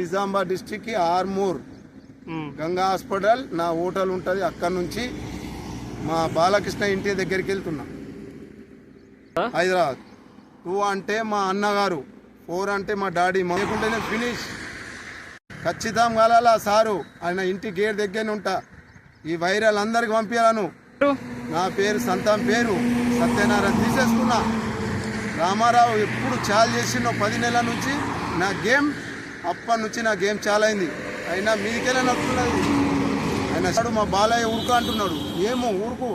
Nizamabad district Armoor. Ganga hospital. నా hotel ఉంటుంది అక్కడ నుంచి మా బాలకృష్ణ ఇంటి దగ్గరికి వెళ్తున్నా? హైదరాబాద్. టూ అంటే మా అన్నగారు ఫోర్ అంటే మా డాడీ. లేకుంటేనే ఫినిష్. ఖచ్చితం కాలాలా సారు. ఆయన ఇంటి గేట్ దగ్గరనే ఉంటా. ఈ వైరల్ అందరికి పంపించాను నా పేరు సంతం పేరు సత్యనారాయణ తీసేసుకున్నా. రామారావు ఎప్పుడు చాలు చేసిండో పది నెలల నుంచి నా గేమ్ అప్పటి నుంచి నా గేమ్ చాలా అయింది. అయినా మీకెలా నడుతున్నది ఆయన అసలు మా బాలయ్య ఉరుకు అంటున్నాడు. ఏమో ఉరుకు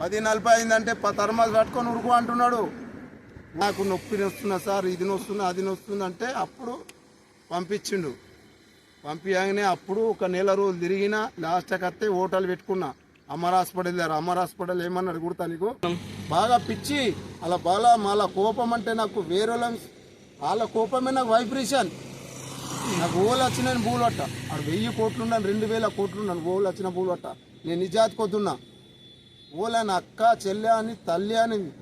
పది నలభై అయిందంటే ప తర్మాలు పట్టుకొని ఉరుకు అంటున్నాడు. నాకు నొప్పి నొస్తున్నా సార్ ఇది నొస్తుంది అది నొస్తుంది అంటే అప్పుడు పంపించిండు. పంపించగానే అప్పుడు ఒక నెల రోజులు తిరిగిన లాస్ట్కి వస్తే హోటల్ పెట్టుకున్నా. అమర్ హాస్పిటల్ దగ్గర అమర్ హాస్పిటల్ ఏమన్నాడు కుడతా నీకు? బాగా పిచ్చి. అలా బాగా మళ్ళా కోపం అంటే నాకు వేరే వాళ్ళ కోపమే నాకు వైబ్రేషన్ నాకు ఓలు వచ్చిన పూలు పట్ట ఆడు వెయ్యి కోట్లు ఉన్నాను రెండు వేల కోట్లు ఉన్నాను ఓలు వచ్చిన పూలు పట్ట నేను నిజాతి కొద్దున్నా. ఓలని అక్క చెల్లె అని తల్లి అని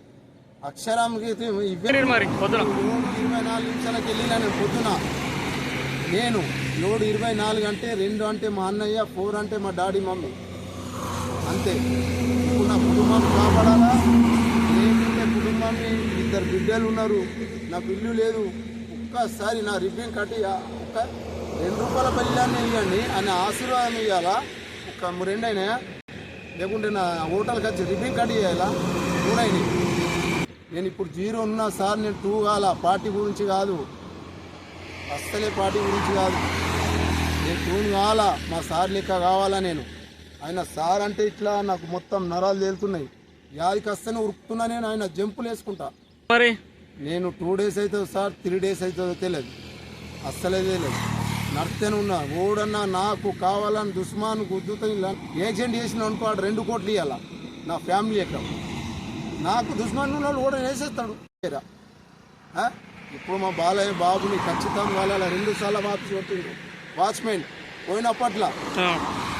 అక్షరానికి ఇరవై నాలుగు నిమిషాలకి వెళ్ళినా నేను పొద్దున. నేను ఏడు ఇరవై నాలుగు అంటే రెండు అంటే మా అన్నయ్య ఫోర్ అంటే మా డాడీ మమ్మీ. అంతే. ఇప్పుడు నా కుటుంబం కాపాడాలా? లేకుంటే కుటుంబాన్ని ఇద్దరు బిడ్డలు ఉన్నారు. నాకు ఇల్లు లేదు. ఒక్కసారి నా రిబ్బన్ కట్టి రెండు రూపాయల పల్లెన్ని ఇవ్వండి. అని ఆశీర్వాదం ఇవ్వాలా? ఒక రెండు అయినాయా? లేకుంటే నా హోటల్కి వచ్చి రిబ్బన్ కట్ చేయాలా? మూడైనాయి నేను ఇప్పుడు జీరో ఉన్నా సార్ నేను టూ కాల. పార్టీ గురించి కాదు. అస్సలే పార్టీ గురించి కాదు. నేను టూ కావాలా? మా సార్ లెక్క కావాలా నేను? ఆయన సార్ అంటే ఇట్లా నాకు మొత్తం నరాలు తేలుతున్నాయి. యాదికి వస్తేనే ఉరుకుతున్నా నేను ఆయన జంపులు వేసుకుంటా మరి? నేను టూ డేస్ అవుతుందో సార్ త్రీ డేస్ అవుతుందో తెలియదు అస్సలే తెలియదు నడితేనే ఉన్నా ఓడన్నా నాకు కావాలని దుస్మాన్ గుద్దుతో ఏజెంట్ చేసిన అనుకోడు రెండు కోట్లు ఇవ్వాలా నా ఫ్యామిలీ ఎక్కడ? నాకు దుస్మాన్ వాళ్ళు కూడా వేసేస్తాడు? ఇప్పుడు మా బాలయ్య బాబుని ఖచ్చితంగా వాళ్ళ రెండు సార్లు వాపస్ కొట్టిండు. వాచ్మెన్ పోయినప్పట్ల.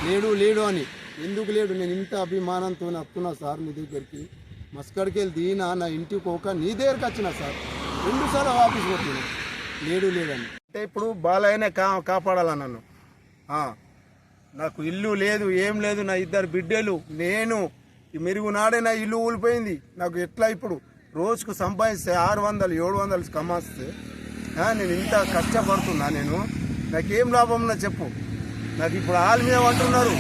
లేడు లేడు అని. ఎందుకు లేడు? నేను ఇంత అభిమానంతో వస్తున్నా సార్ మీ దగ్గరికి. మస్కడికి వెళ్ళి దీనా నా ఇంటికి పోక నీ దగ్గరికి వచ్చిన సార్. రెండు సార్లు వాపస్ కొట్టిండు. లేడు లేడని. అంటే ఇప్పుడు బాలయ్యనే కా కాపాడాలా నన్ను? నాకు ఇల్లు లేదు ఏం లేదు నా ఇద్దరు బిడ్డలు నేను. ఈ మెరుగు నాడే నా ఇల్లు ఊలిపోయింది. నాకు ఎట్లా ఇప్పుడు? రోజుకు సంపాదిస్తే ఆరు వందలు ఏడు వందలు కమాస్తే నేను ఇంత కష్టపడుతున్నా నేను. నాకేం లాభం నా చెప్పు. నాకు ఇప్పుడు వాళ్ళ మీద అంటున్నారు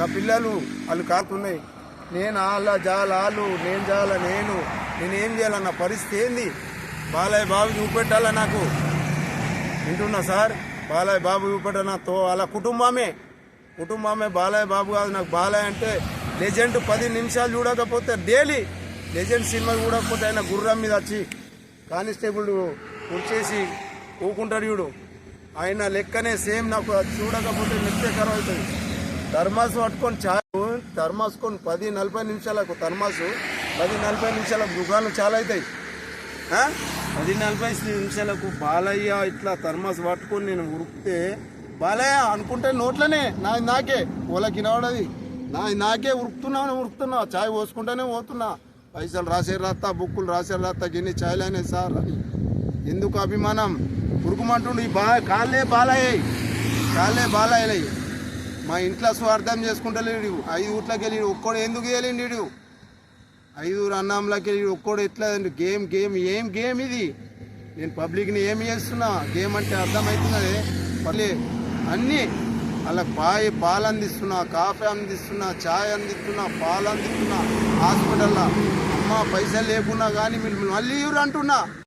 నా పిల్లలు వాళ్ళు కాకున్నాయి నేను వాళ్ళ జాల వాళ్ళు నేను జాల నేను. నేనేం చేయాలన్న పరిస్థితి ఏంది? బాలయ్య బావి చూపెట్టాలా నాకు? వింటున్నా సార్ బాలయ్య బాబు చూపెట్ట నాతో వాళ్ళ కుటుంబమే. కుటుంబమే బాలయ్య బాబు కాదు నాకు బాలయ్య అంటే లెజెండ్ పది నిమిషాలు చూడకపోతే డైలీ లెజెండ్ సినిమా చూడకపోతే ఆయన గుర్రం మీద వచ్చి కానిస్టేబుల్ వచ్చేసి ఊకుంటాడు చూడు. ఆయన లెక్కనే సేమ్ నాకు చూడకపోతే నిత్యకరం అవుతుంది. థర్మాస్ పట్టుకొని చాలు థర్మాస్కొని పది నలభై నిమిషాలకు థర్మాసు పది నలభై నిమిషాలకు దుకాణాలు చాలా అవుతాయి. పది నలభై నిమిషాలకు బాలయ్య ఇట్లా థర్మస్ పట్టుకొని నేను ఉరికితే బాలయ్య అనుకుంటే నోట్లనే నాది నాకే వాళ్ళకి వినవడది నా నాకే ఉరుకుతున్నాను ఉరుకుతున్నా చాయ్ పోసుకుంటేనే పోతున్నా. పైసలు రాసే రాస్తా బుక్కులు రాసే రాస్తా గిన్ని చాయ్లేనే సార్? అని ఎందుకు అభిమానం? ఉరుకుమంటుండు ఈ బా కాళ్ళే బాలయ్య కాళ్ళే బాలయ్యలయ్యి మా ఇంట్లో స్వార్థం చేసుకుంటలేడు. ఐదు ఊట్లకి వెళ్ళి ఒక్కడు ఎందుకు వెళ్ళిండు ఐదుగురు అన్నంలోకి వెళ్ళి ఒక్కడు ఎట్లా గేమ్ గేమ్ ఏం గేమ్ ఇది? నేను పబ్లిక్ని ఏమి చేస్తున్నా? గేమ్ అంటే అర్థమవుతున్నది పర్లే. అన్నీ అలా పాయి పాలు అందిస్తున్నా కాఫీ అందిస్తున్నా చాయ్ అందిస్తున్నా పాలు అందిస్తున్నా హాస్పిటల్లో. అమ్మ పైసలు లేకున్నా కానీ మీరు మళ్ళీ ఇవ్వరు అంటున్నా.